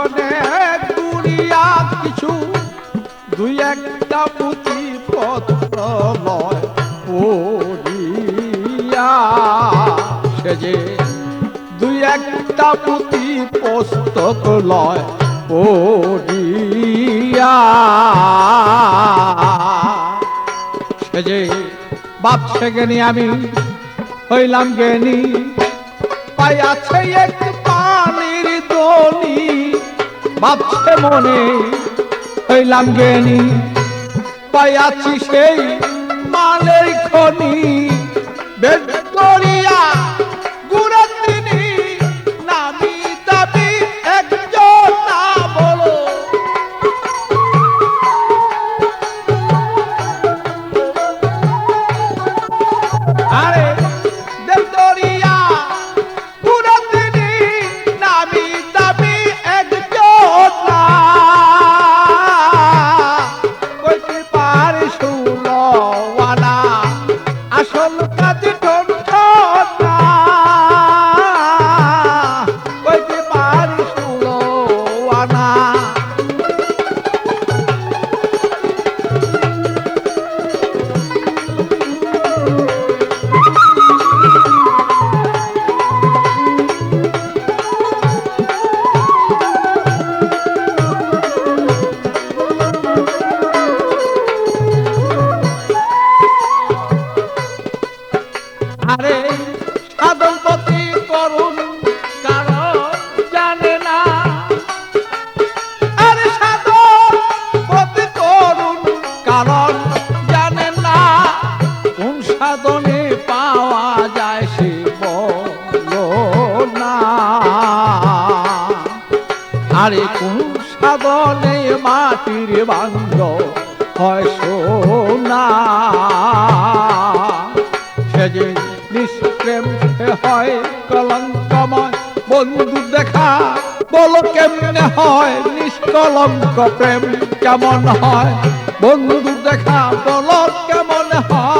অনেক দুনিয়া কিছু, দুই একটা পুঁথি পত্র নয় পড়িয়া সেজে দুই একটা পুঁথি পুস্তক লয় পড়িয়া। সেজে বাপ সে আমি হইলাম জ্ঞানী আছে একটি ভাবছে মনে হইলাম জ্ঞানী পাইয়াছি সেই মালের খনি। আরে কোন সাধনে মাটির বাঙ্গ হয় সোনা। সে যে নিষ্প্রেম হয় কলঙ্কময়। বন্ধু দেখা, বলো কেমনে হয় নিষ্কলঙ্ক প্রেম, কেমন হয়? বন্ধু দেখা, বলো কেমন হয়?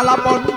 আলাপন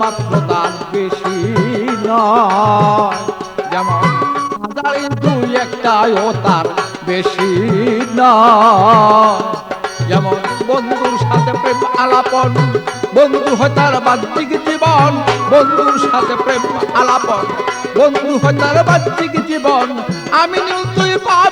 মাত্র দান বেশি নয়। যেমন হাজারে দুই একটাও তার বেশি নয়। যেমন বন্ধুর সাথে প্রেম আলাপন, বন্ধু হতার বাহ্যিক জীবন, বন্ধুর সাথে প্রেম আলাপন, বন্ধু হতার বাহ্যিক জীবন। আমি তুই পাব